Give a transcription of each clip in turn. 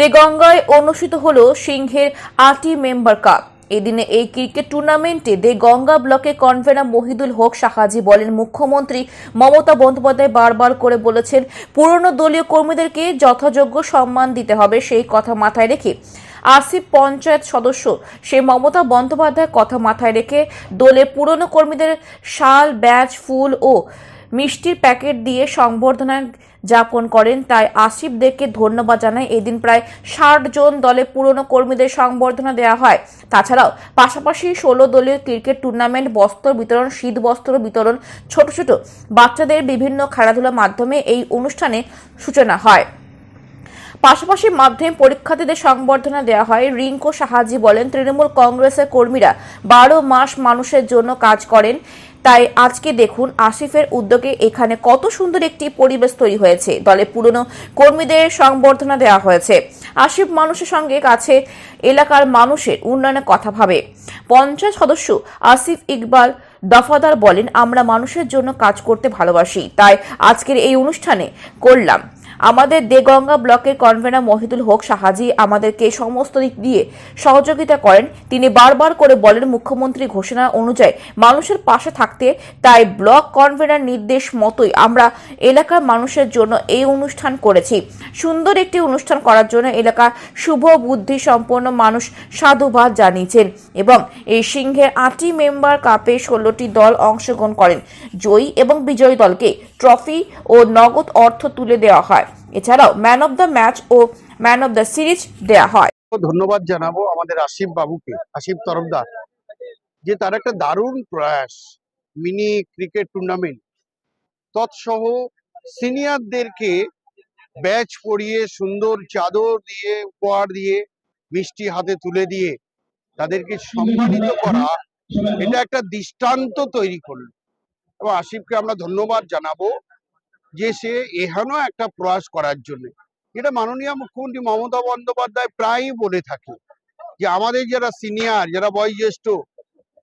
দেগঙ্গায় অনুষ্ঠিত হল সিংহের আটই মেম্বার কাপ এদিনে এই ক্রিকেট টুর্নামেন্টে দেগঙ্গা ব্লকে কনভেনার মহিদুল হক সাহাজি বলেন, মুখ্যমন্ত্রী মমতা বন্দ্যোপাধ্যায় বারবার করে বলেছেন, পুরনো দলীয় কর্মীদেরকে যথাযোগ্য সম্মান দিতে হবে সেই কথা মাথায় রেখে আসিফ পঞ্চায়েত সদস্য সে মমতা বন্দ্যোপাধ্যায়ের কথা মাথায় রেখে দলে পুরনো কর্মীদের শাল, ব্যাজ, ফুল ও মিষ্টির প্যাকেট দিয়ে সংবর্ধনা যাপন করেন। তাই আসিফদেরকে ধন্যবাদ জানায়। এদিন প্রায় ষাট জন দলে পুরনো কর্মীদের সংবর্ধনা দেওয়া হয়। তাছাড়াও পাশাপাশি ষোলো দলীয় ক্রিকেট টুর্নামেন্ট, বস্ত্র বিতরণ, শীত বস্ত্র বিতরণ, ছোট ছোট বাচ্চাদের বিভিন্ন খেলাধুলার মাধ্যমে এই অনুষ্ঠানে সূচনা হয়। পাশাপাশি মাধ্যমিক পরীক্ষার্থীদের সংবর্ধনা দেওয়া হয়। রিঙ্কো সাহাজি বলেন, তৃণমূল কংগ্রেসের কর্মীরা বারো মাস মানুষের জন্য কাজ করেন। তাই আজকে দেখুন আসিফের উদ্যোগে এখানে কত সুন্দর একটি পরিবেশ তৈরি হয়েছে। দলে পুরনো কর্মীদের সংবর্ধনা দেওয়া হয়েছে। আসিফ মানুষের সঙ্গে কাছে এলাকার মানুষের উন্নয়নের কথা ভাবে। পঞ্চায়েত সদস্য আসিফ ইকবাল দফাদার বলেন, আমরা মানুষের জন্য কাজ করতে ভালোবাসি, তাই আজকের এই অনুষ্ঠানে করলাম। আমাদের দেগঙ্গা ব্লকের কনভেনার মহিদুল হক সাহাজি আমাদেরকে সমস্ত দিক দিয়ে সহযোগিতা করেন। তিনি বারবার করে বলেন, মুখ্যমন্ত্রী ঘোষণা অনুযায়ী মানুষের পাশে থাকতে, তাই ব্লক কনভেনার নির্দেশ মতোই আমরা এলাকার মানুষের জন্য এই অনুষ্ঠান করেছি। সুন্দর একটি অনুষ্ঠান করার জন্য এলাকা শুভ বুদ্ধি সম্পন্ন মানুষ সাধুবাদ জানিয়েছেন এবং এই সিংহের আটটি মেম্বার কাপে ষোলোটি দল অংশগ্রহণ করেন। জয়ী এবং বিজয়ী দলকে ট্রফি ও নগদ অর্থ তুলে দেওয়া হয়। এছাড়াও ম্যান অব দ্য ম্যাচ ও ম্যান অব দ্য সিরিজ দেওয়া হয়। ধন্যবাদ জানাব আমাদের আসিফ বাবুকে, আসিফ তরফদার, যে তার একটা দারুণ প্রয়াস, মিনি ক্রিকেট টুর্নামেন্ট। তৎসহ সিনিয়রদেরকে ব্যাচ পরিয়ে, সুন্দর চাদর দিয়ে, উপহার দিয়ে, মিষ্টি হাতে তুলে দিয়ে তাদেরকে সম্মানিত করা, এটা একটা দৃষ্টান্ত তৈরি করল। এবং আসিফকে আমরা ধন্যবাদ জানাব। যে সে এহেন একটা প্রয়াস করার জন্য। এটা মাননীয় মুখ্যমন্ত্রী মমতা বন্দ্যোপাধ্যায় প্রায়ই বলে থাকে যে, আমাদের যারা সিনিয়র, যারা বয়োজ্যেষ্ঠ,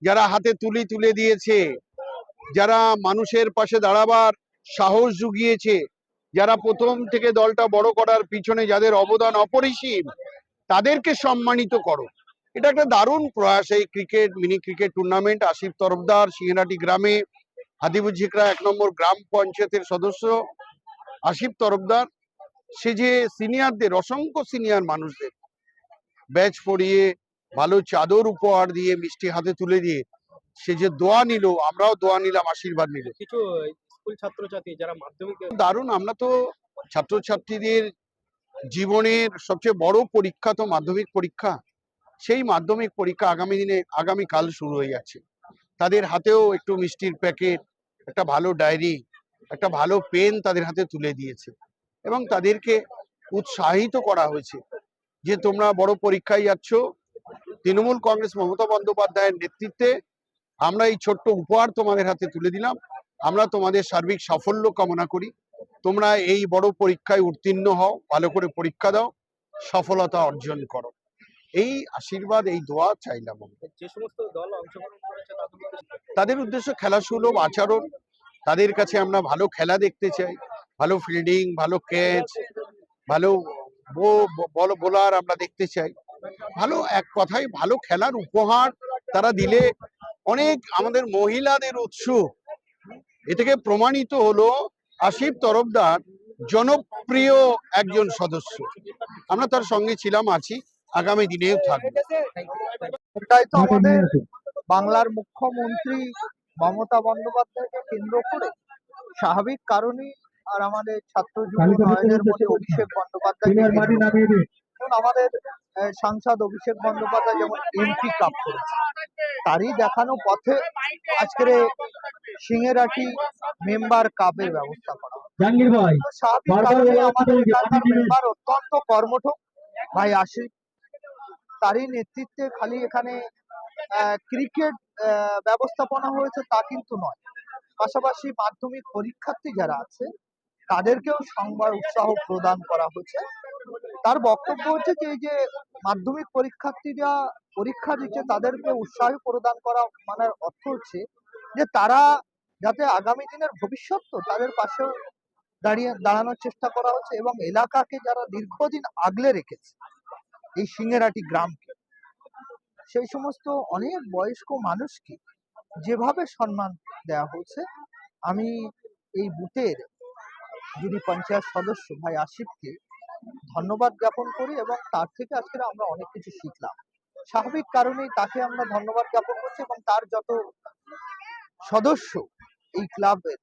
যারা হাতে তুলি তুলে দিয়েছে, যারা মানুষের পাশে দাঁড়াবার সাহস জুগিয়েছে, যারা প্রথম থেকে দলটা বড় করার পিছনে যাদের অবদান অপরিসীম, তাদেরকে সম্মানিত করো। এটা একটা দারুণ প্রয়াস এই cricket, mini cricket tournament. Asif Tarafdar Singhati গ্রামে হাদিবুঝিকরা এক নম্বর গ্রাম পঞ্চায়েতের সদস্য আসিফ তরফদার। সে যে সিনিয়রদের অসংখ্য সিনিয়র মানুষদের ব্যাচ পরিয়ে ভালো চাদর উপহার দিয়ে মিষ্টি হাতে তুলে দিয়ে সে যে দোয়া নিল আমরাও দোয়া নিলাম আশীর্বাদ নিল। কিছু স্কুল ছাত্রছাত্রী যারা মাধ্যমিক দারুণ আমরা তো ছাত্রছাত্রীদের জীবনের সবচেয়ে বড় পরীক্ষা তো মাধ্যমিক পরীক্ষা। সেই মাধ্যমিক পরীক্ষা আগামী দিনে আগামী কাল শুরু হয়ে যাচ্ছে তাদের হাতেও একটু মিষ্টির প্যাকেট একটা ভালো ডায়েরি, একটা ভালো পেন তাদের হাতে তুলে দিয়েছে এবং তাদেরকে উৎসাহিত করা হয়েছে যে তোমরা বড় পরীক্ষায় যাচ্ছ। তৃণমূল কংগ্রেস মমতা বন্দ্যোপাধ্যায়ের নেতৃত্বে আমরা এই ছোট্ট উপহার তোমাদের হাতে তুলে দিলাম। আমরা তোমাদের সার্বিক সাফল্য কামনা করি। তোমরা এই বড় পরীক্ষায় উত্তীর্ণ হও, ভালো করে পরীক্ষা দাও, সফলতা অর্জন করো। এই আশীর্বাদ, এই দোয়া চাইলাম যে সমস্ত দল অংশগ্রহণ করেছে তাদের উদ্দেশ্য খেলা সুলভ আচরণ। তাদের কাছে আমরা ভালো খেলা দেখতে চাই। ভালো ফিল্ডিং ভালো ক্যাচ ভালো বল বোলার আমরা দেখতে চাই। ভালো এক কথায় ভালো খেলার উপহার তারা দিলে অনেক আমাদের মহিলাদের উৎসুক এ থেকে প্রমাণিত হলো আসিফ তরফদার জনপ্রিয় একজন সদস্য। আমরা তার সঙ্গে ছিলাম, আছি। আগামী দিনেও থাকব। বাংলার মুখ্যমন্ত্রী মমতা বন্দ্যোপাধ্যায়কে কেন্দ্র করে স্বাভাবিক কারণে আর আমাদের ছাত্র যুব নয়নের মধ্যে অভিষেক বন্দ্যোপাধ্যায় আমাদের সাংসদ অভিষেক বন্দ্যোপাধ্যায় যেমন এমপি কাপ করেছে তারই দেখানো পথে আজকের সিংহেরাটি মেম্বার কাপের ব্যবস্থা করা। জাহাঙ্গীর ভাই মেম্বার অত্যন্ত কর্মঠ ভাই আশিক তারই নেতৃত্বে খালি এখানে ক্রিকেট ব্যবস্থাপনা হয়েছে তা কিন্তু নয়। পাশাপাশি মাধ্যমিক পরীক্ষার্থী যারা আছে, তাদেরকেও সংবাদ উৎসাহ প্রদান করা হয়েছে। তার বক্তব্য হচ্ছে যে, এই যে মাধ্যমিক পরীক্ষার্থীরা পরীক্ষা দিচ্ছে, তাদেরকে উৎসাহ প্রদান করা মানে অর্থ হচ্ছে যে, তারা যাতে আগামী দিনের ভবিষ্যৎ তো তাদের পাশেও দাঁড়িয়ে, দাঁড়ানোর চেষ্টা করা হচ্ছে এবং এলাকাকে যারা দীর্ঘদিন আগলে রেখেছে, এই সিংহেরাটি গ্রামকে। সেই সমস্ত অনেক বয়স্ক মানুষকে যেভাবে সম্মান দেওয়া হচ্ছে আমি এই বুথের যিনি পঞ্চায়েত সদস্য ভাই আসিফকে ধন্যবাদ জ্ঞাপন করি এবং তার থেকে আজকে আমরা অনেক কিছু শিখলাম। স্বাভাবিক কারণেই তাকে আমরা ধন্যবাদ জ্ঞাপন করছি এবং তার যত সদস্য এই ক্লাবের,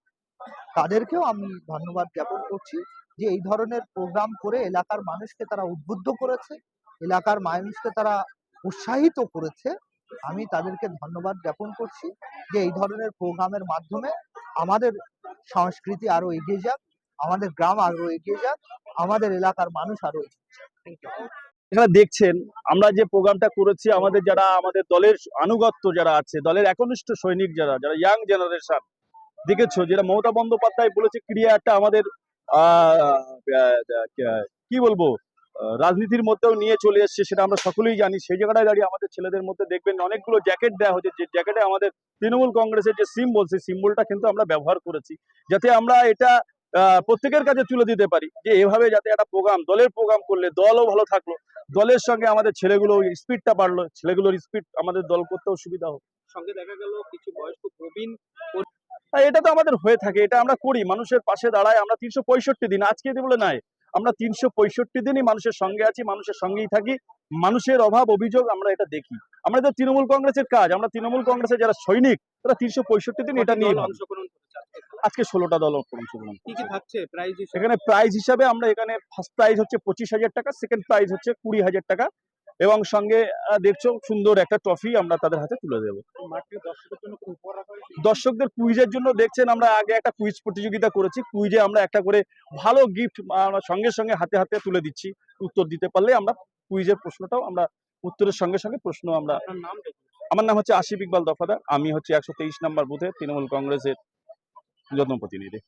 তাদেরকেও আমি ধন্যবাদ জ্ঞাপন করছি যে এই ধরনের প্রোগ্রাম করে এলাকার মানুষকে তারা উদ্বুদ্ধ করেছে, এলাকার মানুষকে তারা উৎসাহিত করেছে। আমি তাদেরকে ধন্যবাদ জ্ঞাপন করছি যে এই ধরনের প্রোগ্রামের মাধ্যমে আমাদের সংস্কৃতি আরও এগিয়ে যাক, আমাদের গ্রাম আরও এগিয়ে যাক, আমাদের এলাকার মানুষ আরও। এখানে দেখছেন, আমরা যে প্রোগ্রামটা করেছি, আমাদের যারা, আমাদের দলের আনুগত্য যারা আছে, দলের একনিষ্ঠ সৈনিক যারা যারা ইয়াং জেনারেশন দেখেছ? যেটা মমতা বন্দ্যোপাধ্যায় বলেছে, ক্রিয়া একটা আমাদের কি বলব? রাজনীতির মধ্যেও নিয়ে চলে এসছে সেটা আমরা সকলেই জানি। সেই জায়গাটায় দাঁড়িয়ে আমাদের ছেলেদের মধ্যে দেখবেন অনেকগুলো জ্যাকেট দেওয়া হচ্ছে যে জ্যাকেটে আমাদের তৃণমূল কংগ্রেসের যে সিম্বল সেই সিম্বলটা কিন্তু আমরা ব্যবহার করেছি। যাতে আমরা এটা প্রত্যেকের কাছে তুলে দিতে পারি যে এভাবে যাতে একটা প্রোগ্রাম দলের প্রোগ্রাম করলে দলও ভালো থাকল। দলের সঙ্গে আমাদের ছেলেগুলো স্পিডটা বাড়লো ছেলেগুলোর স্পিড আমাদের দল করতেও সুবিধা হোক। সঙ্গে দেখা গেল কিছু বয়স্ক প্রবীণ এটা তো আমাদের হয়ে থাকে এটা আমরা করি। মানুষের পাশে দাঁড়ায় আমরা তিনশো পঁয়ষট্টি দিন আজকে দিন বলে নাই আমরা তিনশো পঁয়ষট্টি দিনই মানুষের সঙ্গে আছি মানুষের সঙ্গেই থাকি মানুষের অভাব অভিযোগ আমরা এটা দেখি। আমরা আমাদের তৃণমূল কংগ্রেসের কাজ আমরা তৃণমূল কংগ্রেসের যারা সৈনিক তারা তিনশো পঁয়ষট্টি দিন এটা নিয়ে আজকে ষোলোটা দল অংশগ্রহণ এখানে প্রাইজ হিসাবে আমরা এখানে ফার্স্ট প্রাইজ হচ্ছে পঁচিশ হাজার টাকা সেকেন্ড প্রাইজ হচ্ছে কুড়ি হাজার টাকা। এবং সঙ্গে দেখছ সুন্দর একটা ট্রফি আমরা তাদের হাতে তুলে দেবো। দর্শকদের কুইজের জন্য দেখছেন আমরা আগে একটা কুইজ প্রতিযোগিতা করেছি। কুইজে আমরা একটা করে ভালো গিফট আমরা সঙ্গে সঙ্গে হাতে হাতে তুলে দিচ্ছি। উত্তর দিতে পারলে আমরা কুইজের প্রশ্নটাও আমরা উত্তরের সঙ্গে সঙ্গে প্রশ্ন আমরা নাম আমার নাম হচ্ছে আশিফ ইকবাল দফাদার। আমি হচ্ছে একশো তেইশ নম্বর বুথে তৃণমূল কংগ্রেসের যত্ন প্রতিনিধি